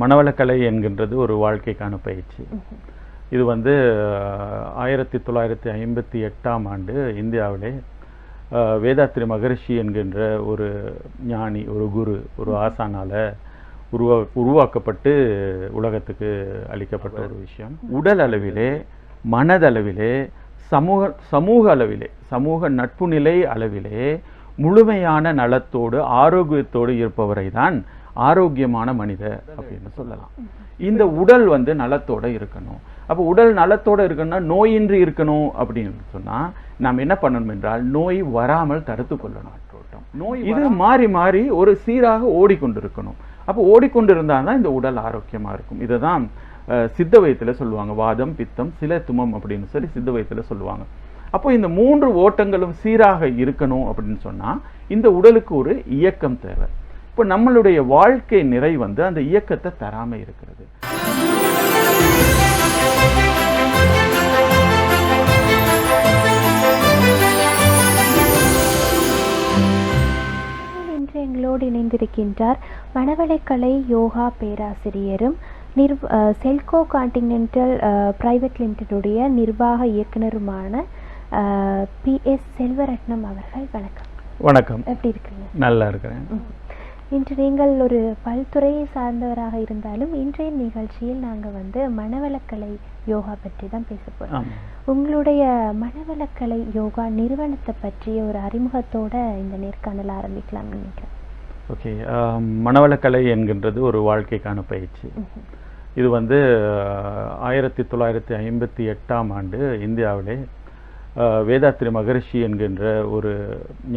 மனவளக்கலை என்கின்றது ஒரு வாழ்க்கைக்கான பயிற்சி. இது வந்து ஆயிரத்தி தொள்ளாயிரத்தி ஐம்பத்தி எட்டாம் ஆண்டு இந்தியாவிலே வேதாத்ரி மகரிஷி என்கின்ற ஒரு ஞானி ஒரு குரு ஒரு ஆசானால உருவா உருவாக்கப்பட்டு உலகத்துக்கு அளிக்கப்பட்ட ஒரு விஷயம். உடல் அளவிலே மனதளவிலே சமூக சமூக அளவிலே சமூக நட்பு நிலை அளவிலே முழுமையான நலத்தோடு ஆரோக்கியத்தோடு இருப்பவரை தான் ஆரோக்கியமான மனிதர் அப்படின்னு சொல்லலாம். இந்த உடல் வந்து நலத்தோட இருக்கணும். அப்போ உடல் நலத்தோட இருக்கணும்னா நோயின்றி இருக்கணும் அப்படின்னு சொன்னா நாம் என்ன பண்ணணும் என்றால் நோய் வராமல் தடுத்து கொள்ளணும். நோய் இது மாறி மாறி ஒரு சீராக ஓடிக்கொண்டிருக்கணும். அப்போ ஓடிக்கொண்டிருந்தால் தான் இந்த உடல் ஆரோக்கியமா இருக்கும். இதுதான் அஹ், சித்த வைத்தியத்துல சொல்லுவாங்க. வாதம் பித்தம் சில துமம் அப்படின்னு சொல்லி சித்த வைத்தியத்துல சொல்லுவாங்க. அப்போ இந்த மூன்று ஓட்டங்களும் சீராக இருக்கணும் அப்படின்னு சொன்னா இந்த உடலுக்கு ஒரு இயக்கம் தேவை. இப்போ நம்மளுடைய வாழ்க்கை நிறை வந்து அந்த இயக்கத்தை தராம இருக்கிறது. இன்று எங்களோடு இணைந்திருக்கின்றார் மணவளைக்கலை யோகா பேராசிரியரும் நிர்வ அஹ், செல்கோ கான்டினென்டல் பிரைவேட் லிமிடெடுடைய நிர்வாக இயக்குனருமான பி எஸ் செல்வரட்னம் அவர்கள். வணக்கம். வணக்கம். எப்படி இருக்கீங்க நல்லா இருக்கிறேன். இன்று நீங்கள் ஒரு பல்துறையை சார்ந்தவராக இருந்தாலும் இன்றைய நிகழ்ச்சியில் நாங்கள் வந்து மனவளக்கலை யோகா பற்றி தான் பேச போகிறோம். உங்களுடைய மனவளக்கலை யோகா நிறுவனத்தை பற்றிய ஒரு அறிமுகத்தோட இந்த நேர்காணல் ஆரம்பிக்கலாம்னு நினைக்கிறேன் ஓகே மனவளக்கலை என்கின்றது ஒரு வாழ்க்கைக்கான பயிற்சி. இது வந்து ஆயிரத்தி தொள்ளாயிரத்தி ஐம்பத்தி எட்டாம் ஆண்டு இந்தியாவிலே வேதாத்ரி மகரிஷி என்கின்ற ஒரு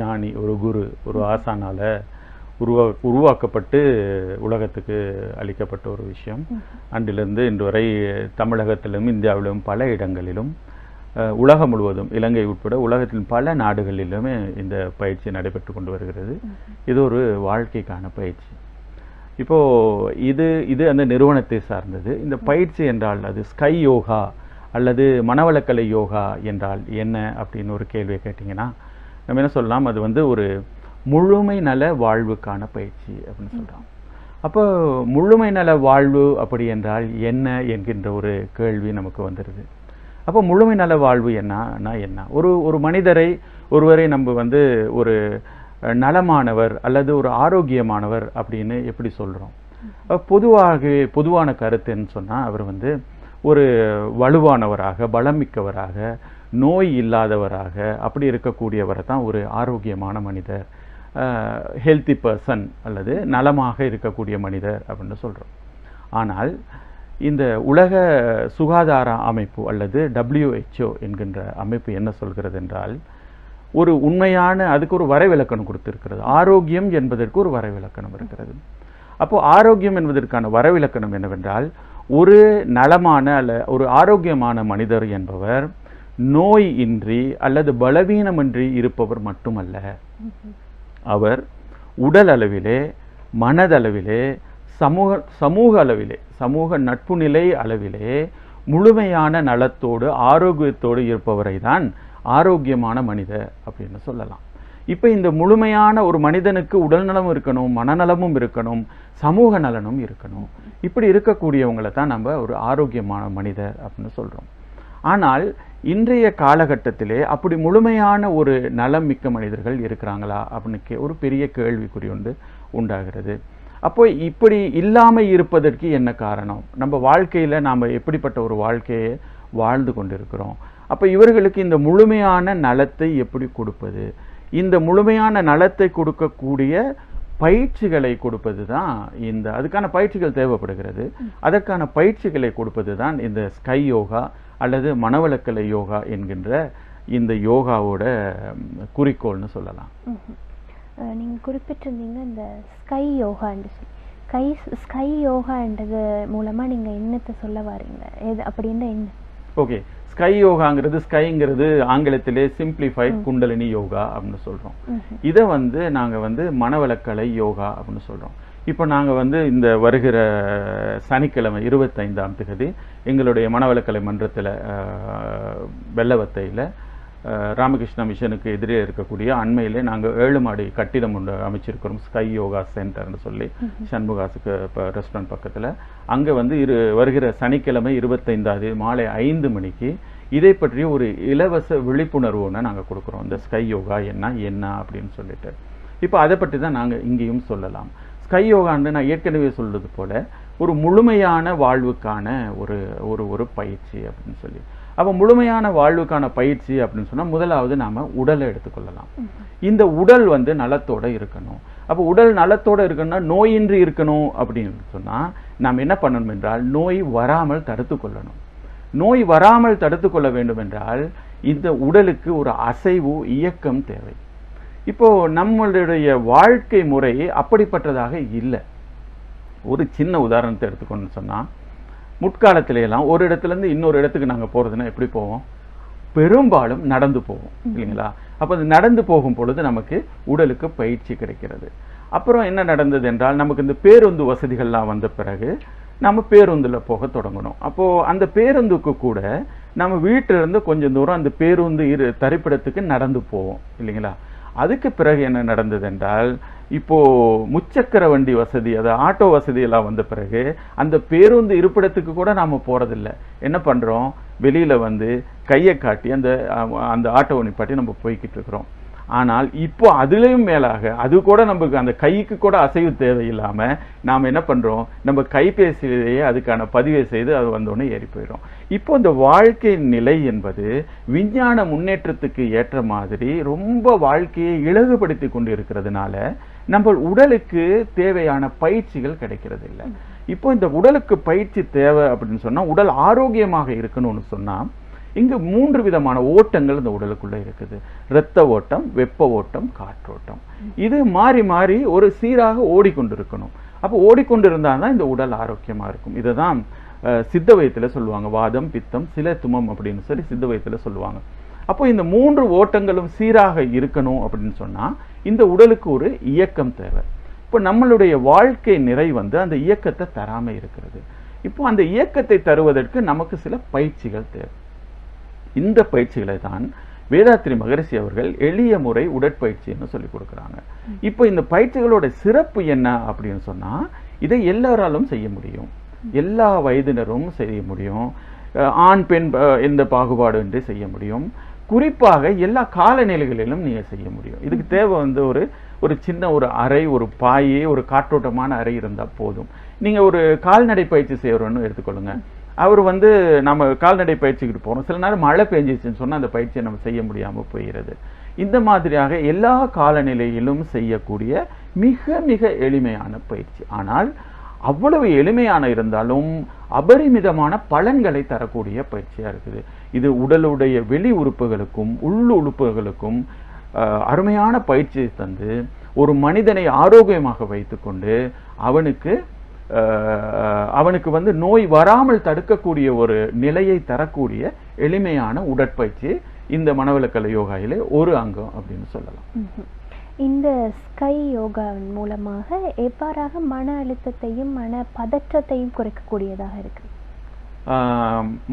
ஞானி ஒரு குரு ஒரு ஆசானால உருவா உருவாக்கப்பட்டு உலகத்துக்கு அளிக்கப்பட்ட ஒரு விஷயம். அன்றிலிருந்து இன்று வரை தமிழகத்திலும் இந்தியாவிலும் பல இடங்களிலும் உலகம் முழுவதும் இலங்கை உட்பட உலகத்தின் பல நாடுகளிலுமே இந்த பயிற்சி நடைபெற்று கொண்டு வருகிறது. இது ஒரு வாழ்க்கைக்கான பயிற்சி. இப்போ இது இது அந்த நிறுவனத்தை சார்ந்தது. இந்த பயிற்சி என்றால் அது ஸ்கை யோகா அல்லது மனவளக்கலை யோகா என்றால் என்ன அப்படின்னு ஒரு கேள்வியை கேட்டிங்கன்னா நம்ம என்ன சொல்லலாம்? அது வந்து ஒரு முழுமை நல வாழ்வுக்கான பயிற்சி அப்படின்னு சொல்றோம் அப்போ முழுமை நல வாழ்வு அப்படி என்றால் என்ன என்கின்ற ஒரு கேள்வி நமக்கு வந்துடுது அப்போ முழுமை நல வாழ்வு என்னன்னா என்ன? ஒரு ஒரு மனிதரை ஒருவரை நம்ம வந்து ஒரு நலமானவர் அல்லது ஒரு ஆரோக்கியமானவர் அப்படின்னு எப்படி அப்ப பொதுவாகவே பொதுவான கருத்துன்னு சொன்னா அவர் வந்து ஒரு வலுவானவராக பலமிக்கவராக நோய் இல்லாதவராக அப்படி இருக்கக்கூடியவரை தான் ஒரு ஆரோக்கியமான மனிதர் ஹெல்த்தி பர்சன் அல்லது நலமாக இருக்கக்கூடிய மனிதர் அப்படின்னு சொல்கிறோம் ஆனால் இந்த உலக சுகாதார அமைப்பு அல்லது டபிள்யூஹெச்ஓ என்கின்ற அமைப்பு என்ன சொல்கிறது என்றால் ஒரு உண்மையான அதுக்கு ஒரு வரைவிலக்கணம் கொடுத்திருக்கிறது. ஆரோக்கியம் என்பதற்கு ஒரு வரைவிலக்கணம் இருக்கிறது. அப்போது ஆரோக்கியம் என்பதற்கான வரவிலக்கணம் என்னவென்றால் ஒரு நலமான அல்ல ஒரு ஆரோக்கியமான மனிதர் என்பவர் நோய் இன்றி அல்லது பலவீனமின்றி இருப்பவர் மட்டுமல்ல. அவர் உடல் அளவிலே மனதளவிலே சமூக சமூக அளவிலே சமூக நட்பு நிலை அளவிலே முழுமையான நலத்தோடு ஆரோக்கியத்தோடு இருப்பவரை தான் ஆரோக்கியமான மனிதர் அப்படின்னு சொல்லலாம். இப்போ இந்த முழுமையான ஒரு மனிதனுக்கு உடல் நலமும் இருக்கணும் மனநலமும் இருக்கணும் சமூக நலனும் இருக்கணும். இப்படி இருக்கக்கூடியவங்களை தான் நம்ம ஒரு ஆரோக்கியமான மனிதர் அப்படின்னு சொல்கிறோம் ஆனால் இன்றைய காலகட்டத்திலே அப்படி முழுமையான ஒரு நலம் மிக்க மனிதர்கள் இருக்கிறாங்களா அப்படின்னு ஒரு பெரிய கேள்விக்குறி ஒன்று உண்டாகிறது. அப்போ இப்படி இல்லாம இருப்பதற்கு என்ன காரணம்? நம்ம வாழ்க்கையில நாம எப்படிப்பட்ட ஒரு வாழ்க்கையை வாழ்ந்து கொண்டிருக்கிறோம்? அப்ப இவர்களுக்கு இந்த முழுமையான நலத்தை எப்படி கொடுப்பது? இந்த முழுமையான நலத்தை கொடுக்கக்கூடிய பயிற்சிகளை கொடுப்பது தான் இந்த அதுக்கான பயிற்சிகள் தேவைப்படுகிறது. அதற்கான பயிற்சிகளை கொடுப்பது தான் இந்த ஸ்கை யோகா அல்லது மனவளக்கலை யோகா என்கின்ற இந்த யோகாவோட குறிக்கோள்னு சொல்லலாம். ம்ஹும். அஹ், நீங்க குறிப்பிட்டிருந்தீங்க இந்த ஸ்கை யோகான்னு சொல்லி. ஸ்கை ஸ்கை யோகான்றது மூலமா நீங்க என்னத்தை சொல்ல வாரீங்க. எது அப்படின்னா என்ன? ஓகே. ஸ்கை யோகாங்கிறது ஸ்கைங்கிறது ஆங்கிலத்திலே சிம்பிளிஃபைட் குண்டலினி யோகா அப்படின்னு சொல்றோம். ம்ஹும். இதை வந்து நாங்க வந்து மனவளக்கலை யோகா அப்படின்னு சொல்றோம். இப்போ நாங்க வந்து இந்த வருகிற சனிக்கிழமை இருபத்தைந்தாம் தேதி எங்களுடைய மனவளக்கலை மன்றத்தில் வெள்ளவத்தையில் ராமகிருஷ்ணா மிஷனுக்கு எதிரே இருக்கக்கூடிய அண்மையிலே நாங்கள் ஏழு மாடி கட்டிடம் ஒன்று அமைச்சிருக்கிறோம் ஸ்கை யோகா சென்டர்னு சொல்லி சண்முகாசுக்கு இப்போ ரெஸ்டாரண்ட் பக்கத்தில். அங்கே வந்து இரு வருகிற சனிக்கிழமை இருபத்தைந்தாவது மாலை ஐந்து மணிக்கு இதை பற்றிய ஒரு இலவச விழிப்புணர்வு ஒன்று நாங்கள் கொடுக்குறோம். இந்த ஸ்கை யோகா என்ன என்ன அப்படின்னு சொல்லிட்டு. இப்போ அதை பற்றி தான் நாங்கள் இங்கேயும் சொல்லலாம். கையோகாண்டு நான் ஏற்கனவே சொல்றது போல ஒரு முழுமையான வாழ்வுக்கான ஒரு ஒரு ஒரு பயிற்சி அப்படின்னு சொல்லி. அப்போ முழுமையான வாழ்வுக்கான பயிற்சி அப்படின்னு சொன்னால் முதலாவது நாம உடலை எடுத்துக்கொள்ளலாம். இந்த உடல் வந்து நலத்தோடு இருக்கணும். அப்போ உடல் நலத்தோடு இருக்கணும்னா நோயின்றி இருக்கணும் அப்படின்னு சொன்னால் நாம் என்ன பண்ணணும் என்றால் நோய் வராமல் தடுத்து கொள்ளணும். நோய் வராமல் தடுத்து கொள்ள வேண்டும் என்றால் இந்த உடலுக்கு ஒரு அசைவு இயக்கம் தேவை. இப்போ நம்மளுடைய வாழ்க்கை முறை அப்படிப்பட்டதாக இல்லை. ஒரு சின்ன உதாரணத்தை எடுத்துக்கணும்னு சொன்னால் முற்காலத்தில ஒரு இடத்துல இருந்து இன்னொரு இடத்துக்கு நாங்கள் போகிறதுன்னா எப்படி போவோம்? பெரும்பாலும் நடந்து போவோம் இல்லைங்களா? அப்போ அது நடந்து போகும் பொழுது நமக்கு உடலுக்கு பயிற்சி கிடைக்கிறது. அப்புறம் என்ன நடந்தது என்றால் நமக்கு இந்த பேருந்து வசதிகள்லாம் வந்த பிறகு நம்ம பேருந்தில் போக தொடங்கணும். அப்போது அந்த பேருந்துக்கு கூட நம்ம வீட்டிலிருந்து கொஞ்சம் தூரம் அந்த பேருந்து இரு தரிப்பிடத்துக்கு நடந்து போவோம் இல்லைங்களா? அதுக்கு பிறகு என்ன நடந்தது என்றால் இப்போ முச்சக்கர வண்டி வசதி அது ஆட்டோ வசதி எல்லாம் வந்த பிறகு அந்த பேருந்து இருப்பிடத்துக்கு கூட நாம் போகிறதில்ல என்ன பண்ணுறோம் வெளியில் வந்து கையை காட்டி அந்த அந்த ஆட்டோ நிப்பாட்டி நம்ம போய்கிட்டு இருக்கிறோம். ஆனால் இப்போ அதுலயும் மேலாக அது கூட நமக்கு அந்த கைக்கு கூட அசைவு தேவையில்லாம நாம் என்ன பண்றோம்? நம்ம கைபேசியிலேயே அதுக்கான பதிவை செய்து அது வந்தோடனே ஏறி போயிடும் இப்போ இந்த வாழ்க்கை நிலை என்பது விஞ்ஞான முன்னேற்றத்துக்கு ஏற்ற மாதிரி ரொம்ப வாழ்க்கையை இலகுபடுத்தி கொண்டு இருக்கிறதுனால நம்ம உடலுக்கு தேவையான பயிற்சிகள் கிடைக்கிறது இல்லை இப்போ இந்த உடலுக்கு பயிற்சி தேவை அப்படின்னு சொன்னா உடல் ஆரோக்கியமாக இருக்கணும்னு சொன்னா இங்கு மூன்று விதமான ஓட்டங்கள் இந்த உடலுக்குள்ள இருக்குது. இரத்த ஓட்டம் வெப்ப ஓட்டம் காற்றோட்டம். இது மாறி மாறி ஒரு சீராக ஓடிக்கொண்டிருக்கணும். அப்போ ஓடிக்கொண்டிருந்தால் தான் இந்த உடல் ஆரோக்கியமாக இருக்கும். இதுதான் தான் சித்த வயத்தில் சொல்லுவாங்க. வாதம் பித்தம் சில துமம் அப்படின்னு சொல்லி சித்த வயத்தில் சொல்லுவாங்க. அப்போ இந்த மூன்று ஓட்டங்களும் சீராக இருக்கணும் அப்படின்னு சொன்னால் இந்த உடலுக்கு ஒரு இயக்கம் தேவை. இப்போ நம்மளுடைய வாழ்க்கை நிறை வந்து அந்த இயக்கத்தை தராமல் இருக்கிறது. இப்போ அந்த இயக்கத்தை தருவதற்கு நமக்கு சில பயிற்சிகள் தேவை. இந்த பயிற்சிகளை தான் வேதாத்ரி மகரிஷி அவர்கள் எளிய முறை உடற்பயிற்சின்னு சொல்லி கொடுக்குறாங்க. இப்போ இந்த பயிற்சிகளோட சிறப்பு என்ன அப்படின்னு சொன்னால் இதை எல்லாராலும் செய்ய முடியும். எல்லா வயதினரும் செய்ய முடியும். ஆண் பெண் எந்த பாகுபாடு என்று செய்ய முடியும். குறிப்பாக எல்லா காலநிலைகளிலும் நீங்கள் செய்ய முடியும். இதுக்கு தேவை வந்து ஒரு ஒரு சின்ன ஒரு அறை ஒரு பாய் ஒரு காற்றோட்டமான அறை இருந்தால் போதும். நீங்கள் ஒரு கால்நடை பயிற்சி செய்கிறோன்னு எடுத்துக்கொள்ளுங்க. அவர் வந்து நம்ம கால்நடை பயிற்சிக்கிட்டு போகிறோம் சில நேரம் மழை பெஞ்சிச்சுன்னு சொன்னால் அந்த பயிற்சியை நம்ம செய்ய முடியாமல் போயிடுது இந்த மாதிரியாக எல்லா காலநிலையிலும் செய்யக்கூடிய மிக மிக எளிமையான பயிற்சி. ஆனால் அவ்வளவு எளிமையான இருந்தாலும் அபரிமிதமான பலன்களை தரக்கூடிய பயிற்சியாக இருக்குது. இது உடலுடைய வெளி உறுப்புகளுக்கும் உள் உறுப்புகளுக்கும் அருமையான பயிற்சியை தந்து ஒரு மனிதனை ஆரோக்கியமாக வைத்துக்கொண்டு அவனுக்கு அவனுக்கு வந்து நோய் வராமல் தடுக்கக்கூடிய ஒரு நிலையை தரக்கூடிய எளிமையான உடற்பயிற்சி இந்த மனவளக்கலை யோகாயிலே ஒரு அங்கம் அப்படின்னு சொல்லலாம். இந்த ஸ்கை யோகாவின் மூலமாக எவ்வாறாக மன அழுத்தத்தையும் மன பதற்றத்தையும் குறைக்கக்கூடியதாக இருக்கு?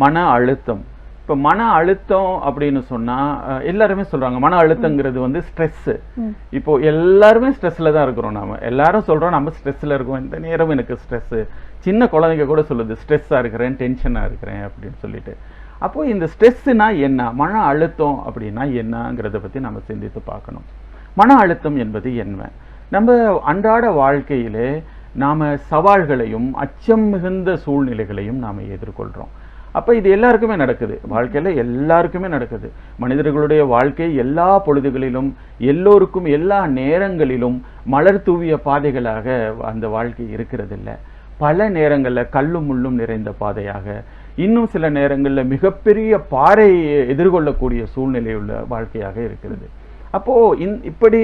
மன அழுத்தம். இப்போ மன அழுத்தம் அப்படின்னு சொன்னா அஹ் எல்லாருமே சொல்றாங்க. மன அழுத்தங்கிறது வந்து ஸ்ட்ரெஸ் ம். இப்போ எல்லாருமே ஸ்ட்ரெஸ்ல தான் இருக்கிறோம் நாம. எல்லாரும் சொல்றோம் நம்ம ஸ்ட்ரெஸ்ல இருக்கோம். இந்த நேரம் எனக்கு ஸ்ட்ரெஸ் சின்ன குழந்தைங்க கூட சொல்லுது ஸ்ட்ரெஸ்ஸா இருக்கிறேன் டென்ஷனா இருக்கிறேன் அப்படின்னு சொல்லிட்டு. அப்போ இந்த ஸ்ட்ரெஸ்னா என்ன? மன அழுத்தம் அப்படின்னா என்னங்கிறத பத்தி நம்ம சிந்தித்து பார்க்கணும். மன அழுத்தம் என்பது என்ன? நம்ம அன்றாட வாழ்க்கையிலே நாம சவால்களையும் அச்சம் மிகுந்த சூழ்நிலைகளையும் நாம எதிர்கொள்றோம். அப்போ இது எல்லாருக்குமே நடக்குது. வாழ்க்கையில் எல்லாருக்குமே நடக்குது. மனிதர்களுடைய வாழ்க்கை எல்லா பொழுதுகளிலும் எல்லோருக்கும் எல்லா நேரங்களிலும் மலர் தூவிய பாதைகளாக அந்த வாழ்க்கை இருக்கிறதில்ல. பல நேரங்களில் கல்லும் முள்ளும் நிறைந்த பாதையாக இன்னும் சில நேரங்களில் மிகப்பெரிய பாறையை எதிர்கொள்ளக்கூடிய சூழ்நிலை உள்ள வாழ்க்கையாக இருக்கிறது. அப்போது இந் இப்படி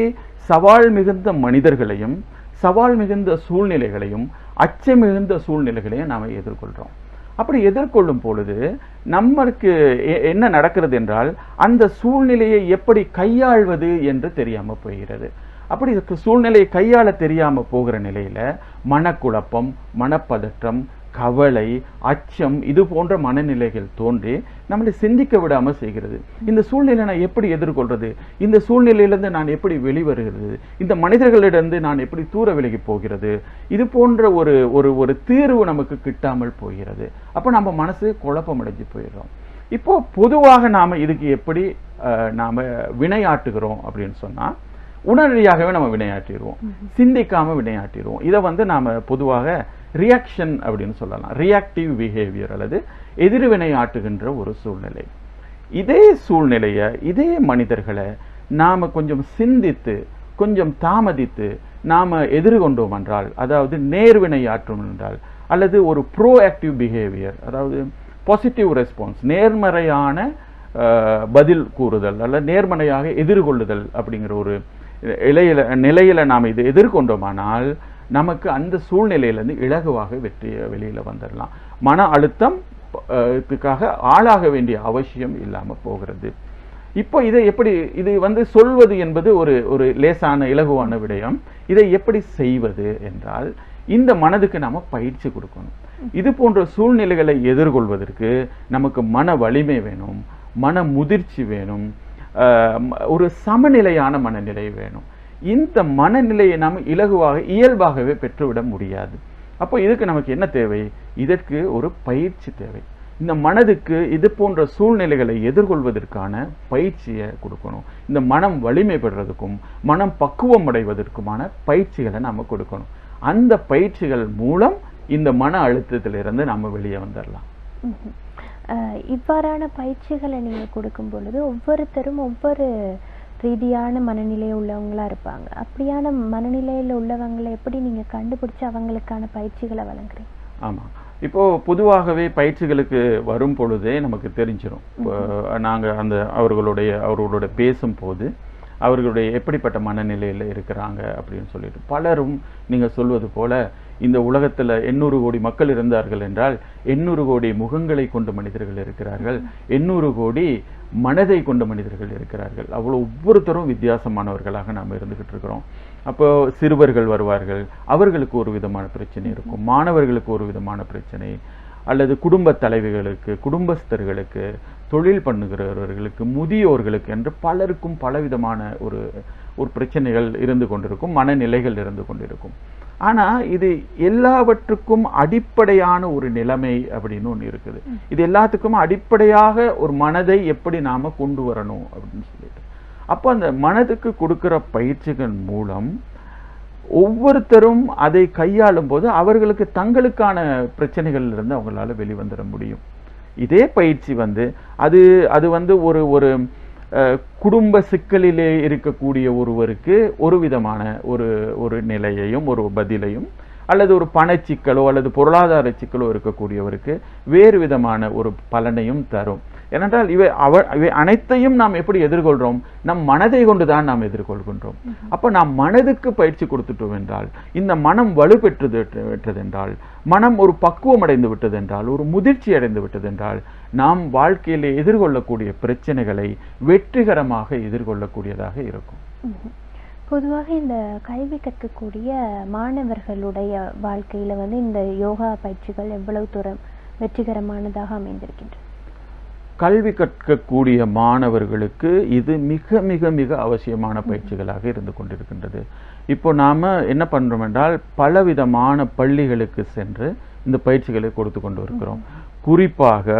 சவால் மிகுந்த மனிதர்களையும் சவால் மிகுந்த சூழ்நிலைகளையும் அச்சம் மிகுந்த சூழ்நிலைகளையும் நாம் எதிர்கொள்கிறோம் அப்படி எதிர்கொள்ளும் பொழுது நம்மளுக்கு எ- என்ன நடக்கிறது என்றால் அந்த சூழ்நிலையை எப்படி கையாள்வது என்று தெரியாம போகிறது. அப்படி இருக்க சூழ்நிலையை கையாள தெரியாம போகிற நிலையில மனக்குழப்பம் மனப்பதற்றம் கவலை அச்சம் இது போன்ற மனநிலைகள் தோன்றி நம்மளை சிந்திக்க விடாமல் செய்கிறது. இந்த சூழ்நிலை நான் எப்படி எதிர்கொள்வது? இந்த சூழ்நிலையிலிருந்து நான் எப்படி வெளிவருகிறது? இந்த மனிதர்களிடந்து நான் எப்படி தூர விலகி போகிறது? இது போன்ற ஒரு ஒரு ஒரு தீர்வு நமக்கு கிட்டாமல் போகிறது. அப்போ நம்ம மனசு குழப்பமடைஞ்சு போயிடுறோம். இப்போது பொதுவாக நாம் இதுக்கு எப்படி நாம் வினையாட்டுகிறோம் அப்படின்னு சொன்னால் உடனடியாகவே நம்ம வினையாட்டிடுவோம் சிந்திக்காம வினையாட்டிடுவோம் இதை வந்து நாம பொதுவாக ரியாக்ஷன் அப்படின்னு சொல்லலாம். ரியாக்டிவ் பிஹேவியர் அல்லது எதிர்வினை ஆட்டுகின்ற ஒரு சூழ்நிலை. இதே சூழ்நிலையை இதே மனிதர்களை நாம கொஞ்சம் சிந்தித்து கொஞ்சம் தாமதித்து நாம எதிர்கொண்டோம் என்றால் அதாவது நேர்வினை ஆற்றும் என்றால் அல்லது ஒரு ப்ரோ ஆக்டிவ் பிஹேவியர் அதாவது பாசிட்டிவ் ரெஸ்பான்ஸ் நேர்மறையான பதில் கூறுதல் அல்ல நேர்மறையாக எதிர்கொள்ளுதல் அப்படிங்கிற ஒரு இலையில நிலையில நாம் இது எதிர்கொண்டோமானால் நமக்கு அந்த சூழ்நிலையிலேருந்து இலகுவாக வெற்றி வெளியில் வந்துடலாம் மன அழுத்தம் இதுக்காக ஆளாக வேண்டிய அவசியம் இல்லாமல் போகிறது. இப்போ இதை எப்படி இது வந்து சொல்வது என்பது ஒரு ஒரு லேசான இலகுவான விடயம். இதை எப்படி செய்வது என்றால் இந்த மனதுக்கு நாம் பயிற்சி கொடுக்கணும். இது போன்ற சூழ்நிலைகளை எதிர்கொள்வதற்கு நமக்கு மன வலிமை வேணும் மன முதிர்ச்சி வேணும். ஒரு சமநிலையான மனநிலை வேணும். இந்த மனநிலையை நாம் இலகுவாக இயல்பாகவே பெற்றுவிட முடியாது. அப்போ இதுக்கு நமக்கு என்ன தேவை? இதற்கு ஒரு பயிற்சி தேவை. இந்த மனதுக்கு இது போன்ற சூழ்நிலைகளை எதிர்கொள்வதற்கான பயிற்சியை கொடுக்கணும். இந்த மனம் வலிமை பெறுறதுக்கும் மனம் பக்குவம் அடைவதற்குமான பயிற்சிகளை நாம் கொடுக்கணும். அந்த பயிற்சிகள் மூலம் இந்த மன அழுத்தத்திலிருந்து நம்ம வெளியே வந்துடலாம் இவ்வாறான பயிற்சிகளை நீங்க கொடுக்கும் பொழுது ஒவ்வொருத்தரும் ஒவ்வொரு ரீதியான மனநிலை உள்ளவங்களா இருப்பாங்க. அப்படியான மனநிலையில உள்ளவங்களை எப்படி நீங்க கண்டுபிடிச்சு அவங்களுக்கான பயிற்சிகளை வழங்குறீங்க? ஆமா. இப்போ பொதுவாகவே பயிற்சிகளுக்கு வரும் பொழுதே நமக்கு தெரிஞ்சிடும் இப்போ நாங்க அந்த அவர்களுடைய அவர்களோட பேசும்போது அவர்களுடைய எப்படிப்பட்ட மனநிலையில இருக்கிறாங்க அப்படின்னு சொல்லிட்டு பலரும் நீங்க சொல்வது போல இந்த உலகத்தில் எண்ணூறு கோடி மக்கள் இருந்தார்கள் என்றால் எண்ணூறு கோடி முகங்களை கொண்ட மனிதர்கள் இருக்கிறார்கள். எண்ணூறு கோடி மனதை கொண்ட மனிதர்கள் இருக்கிறார்கள். அவ்வளோ ஒவ்வொருத்தரும் வித்தியாசமானவர்களாக நாம் இருந்துகிட்டு இருக்கிறோம். அப்போ சிறுவர்கள் வருவார்கள். அவர்களுக்கு ஒரு விதமான பிரச்சனை இருக்கும். மாணவர்களுக்கு ஒரு விதமான பிரச்சனை. அல்லது குடும்ப தலைவிகளுக்கு குடும்பஸ்தர்களுக்கு தொழில் பண்ணுகிறவர்களுக்கு முதியோர்களுக்கு என்று பலருக்கும் பலவிதமான ஒரு ஒரு பிரச்சனைகள் இருந்து கொண்டிருக்கும் மனநிலைகள் இருந்து கொண்டிருக்கும். ஆனா இது எல்லாவற்றுக்கும் அடிப்படையான ஒரு நிலைமை அப்படின்னு ஒண்ணு இருக்குது. இது எல்லாத்துக்கும் அடிப்படையாக ஒரு மனதை எப்படி நாம கொண்டு வரணும் அப்படின்னு சொல்லிட்டு. அப்போ அந்த மனதுக்கு கொடுக்கிற பயிற்சிகள் மூலம் ஒவ்வொருத்தரும் அதை கையாளும் போது அவர்களுக்கு தங்களுக்கான பிரச்சனைகள்ல இருந்து அவங்களால வெளிவந்துட முடியும். இதே பயிற்சி வந்து அது அது வந்து ஒரு ஒரு குடும்ப சிக்கலிலே இருக்கக்கூடிய ஒருவருக்கு ஒரு விதமான ஒரு ஒரு நிலையையும் ஒரு பதிலையும் அல்லது ஒரு பணச்சிக்கலோ அல்லது பொருளாதார சிக்கலோ இருக்கக்கூடியவருக்கு வேறு விதமான ஒரு பலனையும் தரும். ஏனென்றால் இவை அவ இவை அனைத்தையும் நாம் எப்படி எதிர்கொள்கிறோம் நம் மனதை கொண்டு தான் நாம் எதிர்கொள்கின்றோம். அப்போ நாம் மனதுக்கு பயிற்சி கொடுத்துட்டோம் என்றால் இந்த மனம் வலுப்பெற்று விட்டதென்றால் மனம் ஒரு பக்குவம் அடைந்து விட்டதென்றால் ஒரு முதிர்ச்சி அடைந்து விட்டதென்றால் நாம் வாழ்க்கையில் எதிர்கொள்ளக்கூடிய பிரச்சனைகளை வெற்றிகரமாக எதிர்கொள்ளக்கூடியதாக இருக்கும். பொதுவாக இந்த கல்வி கற்கக்கூடிய மாணவர்களுடைய வாழ்க்கையில வந்து இந்த யோகா பயிற்சிகள் எவ்வளவு தூரம் வெற்றிகரமானதாக அமைந்திருக்கின்றன? கல்வி கற்கக்கூடிய மாணவர்களுக்கு இது மிக மிக மிக அவசியமான பயிற்சிகளாக இருந்து கொண்டிருக்கின்றது. இப்போ நாம என்ன பண்றோம் என்றால் பலவிதமான பள்ளிகளுக்கு சென்று இந்த பயிற்சிகளை கொடுத்து கொண்டு இருக்கிறோம் குறிப்பாக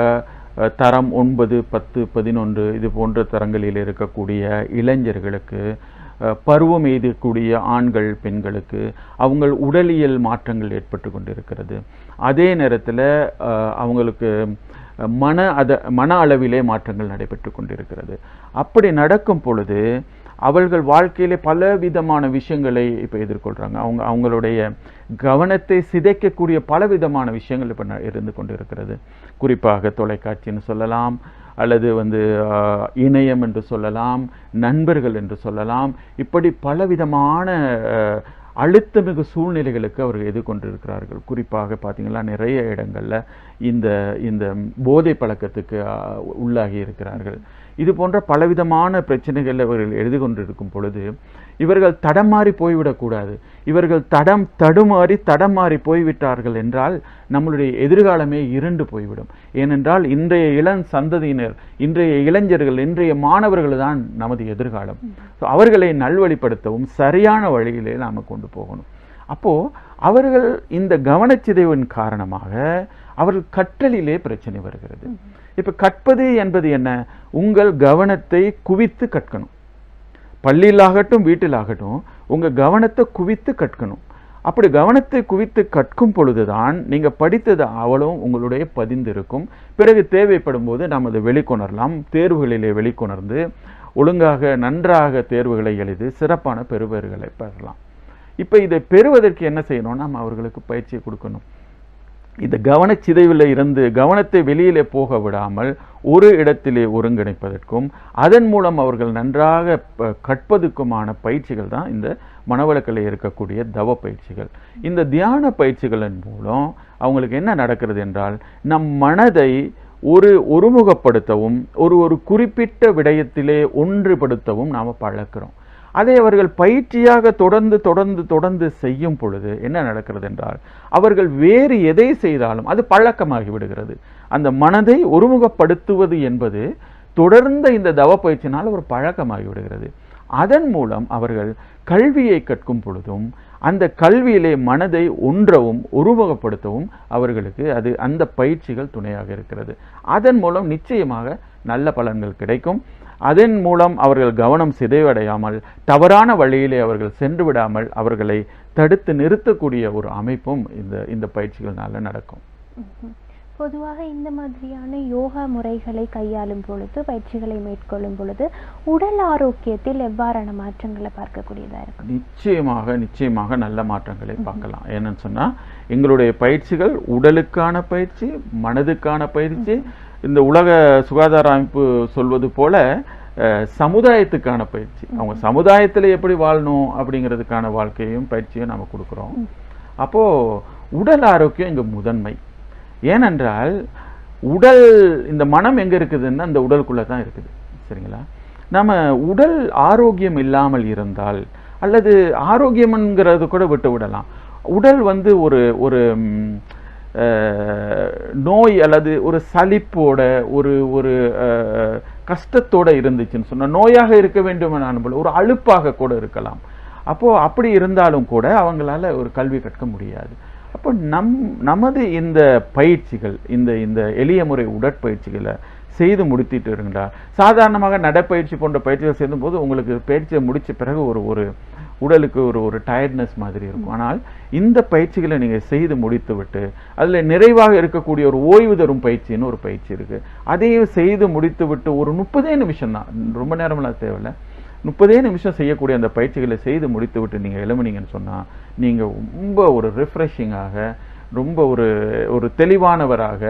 தரம் ஒன்பது பத்து பதினொன்று இது போன்ற தரங்களில் இருக்கக்கூடிய இளைஞர்களுக்கு பருவம் எய்தக்கூடிய ஆண்கள் பெண்களுக்கு அவங்க உடலியல் மாற்றங்கள் ஏற்பட்டு கொண்டிருக்கிறது. அதே நேரத்தில் அவங்களுக்கு மன அத மன அளவிலே மாற்றங்கள் நடைபெற்று கொண்டிருக்கிறது. அப்படி நடக்கும் பொழுது அவர்கள் வாழ்க்கையிலே பல விதமான விஷயங்களை இப்போ எதிர்கொள்கிறாங்க அவங்க அவங்களுடைய கவனத்தை சிதைக்கக்கூடிய பல விதமான விஷயங்கள் இப்போ இருந்து கொண்டு இருக்கிறது குறிப்பாக தொலைக்காட்சின்னு சொல்லலாம் அல்லது வந்து இணையம் என்று சொல்லலாம் நண்பர்கள் என்று சொல்லலாம். இப்படி பலவிதமான விதமான அழுத்தமிகு சூழ்நிலைகளுக்கு அவர்கள் எதிர்கொண்டிருக்கிறார்கள். குறிப்பாக பார்த்தீங்கன்னா நிறைய இடங்களில் இந்த இந்த போதை பழக்கத்துக்கு உள்ளாகி இருக்கிறார்கள். இது போன்ற பலவிதமான பிரச்சனைகள் எழுதி கொண்டிருக்கும் பொழுது இவர்கள் தடம் மாறி போய்விடக்கூடாது இவர்கள் தடம் தடுமாறி தடம் மாறி போய்விட்டார்கள் என்றால் நம்மளுடைய எதிர்காலமே இருண்டு போய்விடும். ஏனென்றால் இன்றைய இளம் சந்ததியினர் இன்றைய இளைஞர்கள் இன்றைய மாணவர்கள் தான் நமது எதிர்காலம். அவர்களை நல்வழிப்படுத்தவும் சரியான வழியிலே நாம் கொண்டு போகணும். அப்போ அவர்கள் இந்த கவனச்சிதைவின் காரணமாக அவர்கள் கற்றலிலே பிரச்சனை வருகிறது. இப்போ கற்பது என்பது என்ன? உங்கள் கவனத்தை குவித்து கற்கணும். பள்ளியிலாகட்டும் வீட்டிலாகட்டும் உங்கள் கவனத்தை குவித்து கற்கணும். அப்படி கவனத்தை குவித்து கற்கும் பொழுதுதான் நீங்கள் படித்தது அவளும் உங்களுடைய பதிந்திருக்கும். பிறகு தேவைப்படும் போது நாம் அதை வெளிக்கொணரலாம். தேர்வுகளிலே வெளிக்கொணர்ந்து ஒழுங்காக நன்றாக தேர்வுகளை எழுதி சிறப்பான பெறுபேறுகளை பெறலாம். இப்போ இதை பெறுவதற்கு என்ன செய்யணும்? நாம் அவர்களுக்கு பயிற்சியை கொடுக்கணும். இந்த கவனச்சிதைவில் இருந்து கவனத்தை வெளியிலே போக விடாமல் ஒரு இடத்திலே ஒருங்கிணைப்பதற்கும் அதன் மூலம் அவர்கள் நன்றாக கற்பதுக்குமான கற்பதற்குமான பயிற்சிகள் தான் இந்த மனவளக்கில் இருக்கக்கூடிய தவ பயிற்சிகள். இந்த தியான பயிற்சிகளின் மூலம் அவங்களுக்கு என்ன நடக்கிறது என்றால் நம் மனதை ஒரு ஒருமுகப்படுத்தவும் ஒரு ஒரு குறிப்பிட்ட விடயத்திலே ஒன்றுபடுத்தவும் நாம் பழக்கிறோம். அதை அவர்கள் பயிற்சியாக தொடர்ந்து தொடர்ந்து தொடர்ந்து செய்யும் பொழுது என்ன நடக்கிறது என்றால் அவர்கள் வேறு எதை செய்தாலும் அது பழக்கமாகி விடுகிறது. அந்த மனதை ஒருமுகப்படுத்துவது என்பது தொடர்ந்த இந்த தவ பயிற்சினால் ஒரு பழக்கமாகி விடுகிறது. அதன் மூலம் அவர்கள் கல்வியை கற்கும் பொழுதும் அந்த கல்வியிலே மனதை ஒன்றவும் உருவகப்படுத்தவும் அவர்களுக்கு அது அந்த பயிற்சிகள் துணையாக இருக்கிறது. அதன் மூலம் நிச்சயமாக நல்ல பலன்கள் கிடைக்கும். அதன் மூலம் அவர்கள் கவனம் சிதைவடையாமல் தவறான வழியிலே அவர்கள் சென்று விடாமல் அவர்களை தடுத்து நிறுத்தக்கூடிய ஒரு அமைப்பும் இந்த இந்த பயிற்சிகள்னால நடக்கும். பொதுவாக இந்த மாதிரியான யோகா முறைகளை கையாளும் பொழுது பயிற்சிகளை மேற்கொள்ளும் பொழுது உடல் ஆரோக்கியத்தில் எவ்வாறான மாற்றங்களை பார்க்கக்கூடியதா இருக்கும்? நிச்சயமாக நிச்சயமாக நல்ல மாற்றங்களை பார்க்கலாம். ஏன்னு சொன்னா எங்களுடைய பயிற்சிகள் உடலுக்கான பயிற்சி மனதுக்கான பயிற்சி இந்த உலக சுகாதார அமைப்பு சொல்வது போல சமுதாயத்துக்கான பயிற்சி. அவங்க சமுதாயத்துல எப்படி வாழணும் அப்படிங்கிறதுக்கான வாழ்க்கையும் பயிற்சியும் நாம கொடுக்குறோம். அப்போ உடல் ஆரோக்கியம் இங்க முதன்மை. ஏனென்றால் உடல் இந்த மனம் எங்கே இருக்குதுன்னா அந்த உடலுக்குள்ளே தான் இருக்குது. சரிங்களா? நம்ம உடல் ஆரோக்கியம் இல்லாமல் இருந்தால் அல்லது ஆரோக்கியம்ங்கிறது கூட விட்டு விடலாம். உடல் வந்து ஒரு ஒரு நோய் அல்லது ஒரு சலிப்போட ஒரு ஒரு கஷ்டத்தோடு இருந்துச்சுன்னு சொன்னால் நோயாக இருக்க வேண்டும் போல ஒரு அழுப்பாக கூட இருக்கலாம். அப்போது அப்படி இருந்தாலும் கூட அவங்களால ஒரு கல்வி கற்க முடியாது. அப்போ நம் நமது இந்த பயிற்சிகள் இந்த இந்த எளிய முறை உடற்பயிற்சிகளை செய்து முடித்திட்டு இருங்களா சாதாரணமாக நடைப்பயிற்சி போன்ற பயிற்சிகள் செய்யும்போது உங்களுக்கு பயிற்சியை முடித்த பிறகு ஒரு ஒரு உடலுக்கு ஒரு ஒரு டயர்ட்னஸ் மாதிரி இருக்கும். ஆனால் இந்த பயிற்சிகளை நீங்கள் செய்து முடித்து விட்டு நிறைவாக இருக்கக்கூடிய ஒரு ஓய்வு தரும் பயிற்சின்னு ஒரு பயிற்சி இருக்குது அதையும் செய்து முடித்து விட்டு ஒரு முப்பதே நிமிஷம் தான் ரொம்ப நேரமெல்லாம் தேவையில்ல. முப்பதே நிமிஷம் செய்யக்கூடிய அந்த பயிற்சிகளை செய்து முடித்து விட்டு நீங்க சொன்னால் நீங்கள் ரொம்ப ஒரு ரிஃப்ரெஷிங்காக ரொம்ப ஒரு ஒரு தெளிவானவராக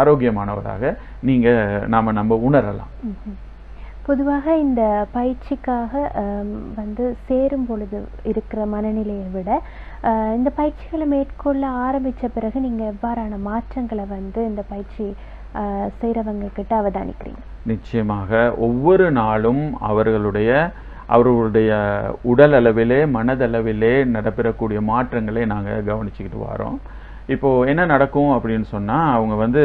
ஆரோக்கியமானவராக நீங்கள் நாம் நம்ம உணரலாம். பொதுவாக இந்த பயிற்சிக்காக வந்து சேரும் பொழுது இருக்கிற மனநிலையை விட இந்த பயிற்சிகளை மேற்கொள்ள ஆரம்பித்த பிறகு நீங்கள் எவ்வாறான மாற்றங்களை வந்து இந்த பயிற்சி ஆஹ், செய்றவங்க கிட்ட அவதானிக்கிறீங்க. நிச்சயமாக ஒவ்வொரு நாளும் அவர்களுடைய அவர்களுடைய உடல் அளவிலே மனதளவிலே நடைபெறக்கூடிய மாற்றங்களை நாங்கள் கவனிச்சுக்கிட்டு வரோம். இப்போ என்ன நடக்கும் அப்படின்னு சொன்னா அவங்க வந்து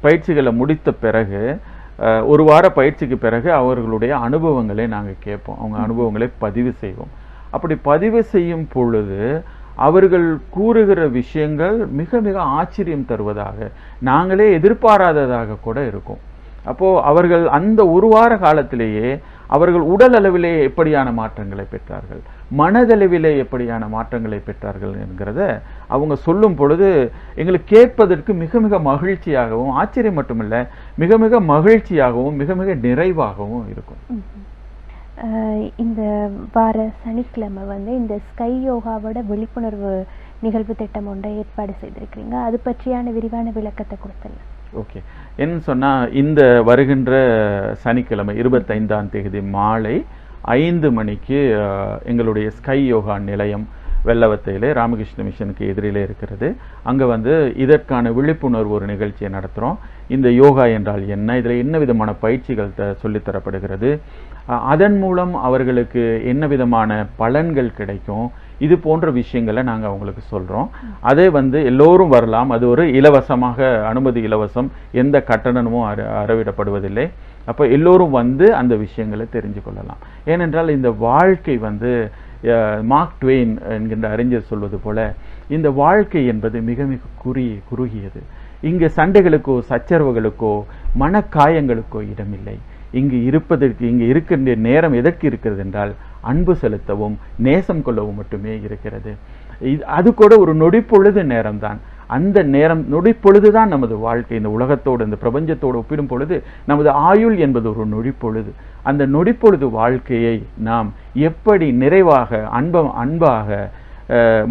பயிற்சிகளை முடித்த பிறகு ஒரு வார பயிற்சிக்கு பிறகு அவர்களுடைய அனுபவங்களை நாங்கள் கேட்போம். அவங்க அனுபவங்களை பதிவு செய்வோம். அப்படி பதிவு செய்யும் பொழுது அவர்கள் கூறுகிற விஷயங்கள் மிக மிக ஆச்சரியம் தருவதாக. நாங்களே எதிர்பாராததாக கூட இருக்கும். அப்போ அவர்கள் அந்த ஒரு வார காலத்திலேயே அவர்கள் உடல் அளவிலே எப்படியான மாற்றங்களை பெற்றார்கள்? மனதளவிலே எப்படியான மாற்றங்களை பெற்றார்கள் என்கிறத அவங்க சொல்லும் பொழுது எங்களுக்கு கேட்பதற்கு மிக மிக மகிழ்ச்சியாகவும் ஆச்சரியம் மட்டுமில்லை மிக மிக மகிழ்ச்சியாகவும் மிக மிக நிறைவாகவும் இருக்கும். இந்த வார சனிக்கிழமை வந்து இந்த ஸ்கை யோகாவோட விழிப்புணர்வு நிகழ்வு திட்டம் ஒன்றை ஏற்பாடு செய்திருக்கிறீங்க. அது பற்றியான விரிவான விளக்கத்தை கொடுத்துடலாம். ஓகே. என்ன சொன்னால் இந்த வருகின்ற சனிக்கிழமை இருபத்தைந்தாம் தேதி மாலை ஐந்து மணிக்கு எங்களுடைய ஸ்கை யோகா நிலையம் வெள்ளவத்தையிலே ராமகிருஷ்ண மிஷனுக்கு எதிரிலே இருக்கிறது. அங்கே வந்து இதற்கான விழிப்புணர்வு ஒரு நிகழ்ச்சியை நடத்துகிறோம் இந்த யோகா என்றால் என்ன? இதில் என்ன விதமான பயிற்சிகள் த அதன் மூலம் அவர்களுக்கு என்ன விதமான பலன்கள் கிடைக்கும்? இது போன்ற விஷயங்களை நாங்கள் அவங்களுக்கு சொல்கிறோம் அதே வந்து எல்லோரும் வரலாம். அது ஒரு இலவசமாக அனுமதி இலவசம். எந்த கட்டணமும் அற அறவிடப்படுவதில்லை. அப்போ எல்லோரும் வந்து அந்த விஷயங்களை தெரிஞ்சு கொள்ளலாம். ஏனென்றால் இந்த வாழ்க்கை வந்து மார்க் ட்வெயின் என்கின்ற அறிஞர் சொல்வது போல இந்த வாழ்க்கை என்பது மிக மிக குறி குறுகியது. இங்கு சண்டைகளுக்கோ சச்சரவுகளுக்கோ மனக்காயங்களுக்கோ இடமில்லை. இங்கு இருப்பதற்கு இங்கு இருக்கின்ற நேரம் எதற்கு இருக்கிறது என்றால் அன்பு செலுத்தவும் நேசம் கொள்ளவும் மட்டுமே இருக்கிறது. இது அது கூட ஒரு நொடிப்பொழுது நேரம்தான். அந்த நேரம் நொடிப்பொழுது தான் நமது வாழ்க்கை. இந்த உலகத்தோடு இந்த பிரபஞ்சத்தோடு ஒப்பிடும் பொழுது நமது ஆயுள் என்பது ஒரு நொடிப்பொழுது. அந்த நொடிப்பொழுது வாழ்க்கையை நாம் எப்படி நிறைவாக அன்ப அன்பாக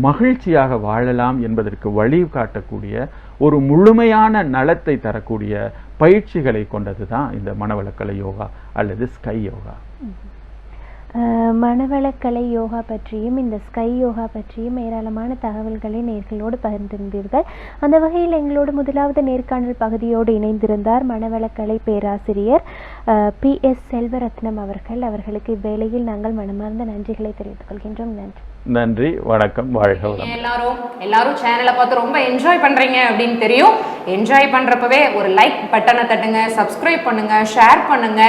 மகிழ்ச்சியாக வாழலாம் என்பதற்கு வழி காட்டக்கூடிய ஒரு முழுமையான நலத்தை தரக்கூடிய பயிற்சிகளை கொண்டது தான் இந்த மனவளக்கலை யோகா அல்லது ஸ்கை யோகா. மனவளக்கலை யோகா பற்றியும் இந்த ஸ்கை யோகா பற்றியும் ஏராளமான தகவல்களை நேர்களோடு பகிர்ந்திருந்தீர்கள். அந்த வகையில் எங்களோடு முதலாவது நேர்காணல் பகுதியோடு இணைந்திருந்தார் மனவளக்கலை பேராசிரியர் பி. எஸ். செல்வரத்னம் அவர்கள். அவர்களுக்கு இவ்வேளையில் நாங்கள் மனமார்ந்த நன்றிகளை தெரிவித்துக் கொள்கின்றோம். நன்றி. நன்றி. வணக்கம். வாழ்க வளம் எல்லாரும் எல்லாரும் சேனலை பார்த்து ரொம்ப என்ஜாய் பண்றீங்க அப்படின்னு தெரியும். என்ஜாய் பண்றப்பவே ஒரு லைக் பட்டனை தட்டுங்க சப்ஸ்கிரைப் பண்ணுங்க ஷேர் பண்ணுங்க.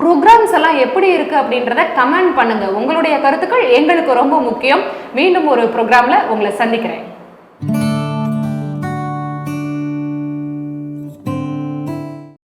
ப்ரோக்ராம்ஸ் எல்லாம் எப்படி இருக்குது அப்படின்றத கமெண்ட் பண்ணுங்கள் உங்களுடைய கருத்துக்கள் எங்களுக்கு ரொம்ப முக்கியம். மீண்டும் ஒரு ப்ரோக்ராம்ல உங்களை சந்திக்கிறேன்.